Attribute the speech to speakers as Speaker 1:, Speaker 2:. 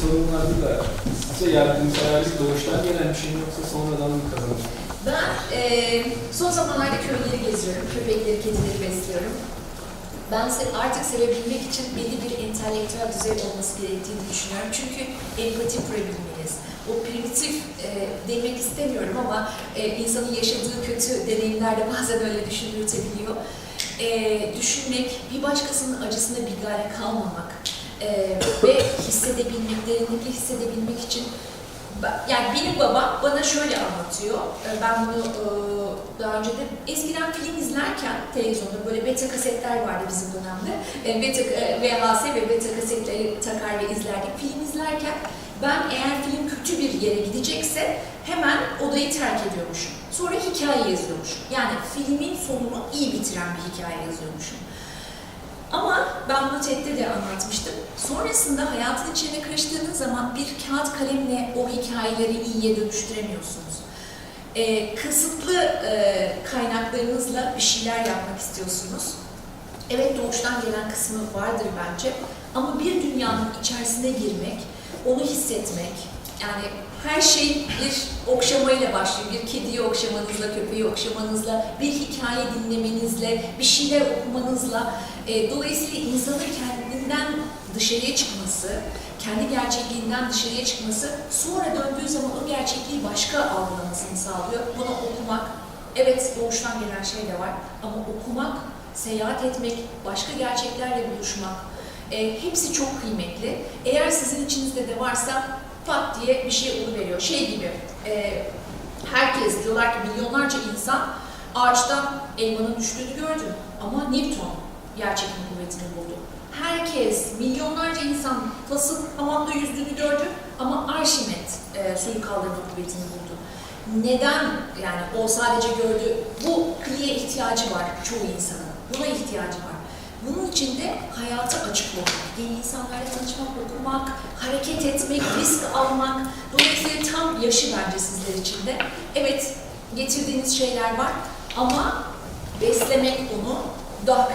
Speaker 1: sorun vardı da aslında yardımseverlik doğuştan gelen bir şey yoksa sonradan mı kazanır?
Speaker 2: Ben eee, son zamanlarda köyleri geziyorum, köpekleri, kedileri besliyorum. Ben artık sevebilmek için belli bir entelektüel düzey olması gerektiğini düşünüyorum. Çünkü empati kurabilmeliyiz. O primitif eee, demek istemiyorum ama eee, insanın yaşadığı kötü deneyimlerde bazen öyle düşündürtebiliyor. Eee, düşünmek, bir başkasının acısına bir gale kalmamak eee, ve hissedebilmek, derinlikle hissedebilmek için yani benim babam bana şöyle anlatıyor. Ee, Ben bunu e, daha önce de eskiden film izlerken televizyonda böyle beta kasetler vardı bizim dönemde. E, Beta, e, VHS ve beta kasetleri takar ve izlerdik. Film izlerken ben eğer film kötü bir yere gidecekse hemen odayı terk ediyormuşum. Sonra hikaye yazıyormuşum. Yani filmin sonunu iyi bitiren bir hikaye yazıyormuşum. Ben bunu TED'de de anlatmıştım. Sonrasında hayatın içine karıştığınız zaman bir kağıt kalemle o hikayeleri iyiye dönüştüremiyorsunuz. Ee, kısıtlı e, kaynaklarınızla bir şeyler yapmak istiyorsunuz. Evet doğuştan gelen kısmı vardır bence. Ama bir dünyanın içerisine girmek, onu hissetmek, yani her şey bir okşamayla başlıyor. Bir kediyi okşamanızla, köpeği okşamanızla, bir hikaye dinlemenizle, bir şeyler okumanızla. E, dolayısıyla insanın kendinden dışarıya çıkması, kendi gerçekliğinden dışarıya çıkması, sonra döndüğü zaman o gerçekliği başka algılamasını sağlıyor. Bunu okumak, evet doğuştan gelen şey de var ama okumak, seyahat etmek, başka gerçeklerle buluşmak, e, hepsi çok kıymetli. Eğer sizin içinizde de varsa pat diye bir şey veriyor. Şey gibi, e, herkes diyorlar ki milyonlarca insan ağaçtan elmanın düştüğünü gördü. Ama Newton yerçekim kuvvetini buldu. Herkes, milyonlarca insan tasın hamamda yüzdüğünü gördü ama Arşimet e, suyu kaldırma kuvvetini buldu. Neden yani o sadece gördü? Bu kliye ihtiyacı var çoğu insanın. Buna ihtiyacı var. Bunun için de hayata açık olmak, yeni insanlarla tanışmak, okumak, hareket etmek, risk almak. Dolayısıyla tam yaşı bence sizler için de. Evet, getirdiğiniz şeyler var ama beslemek onu daha.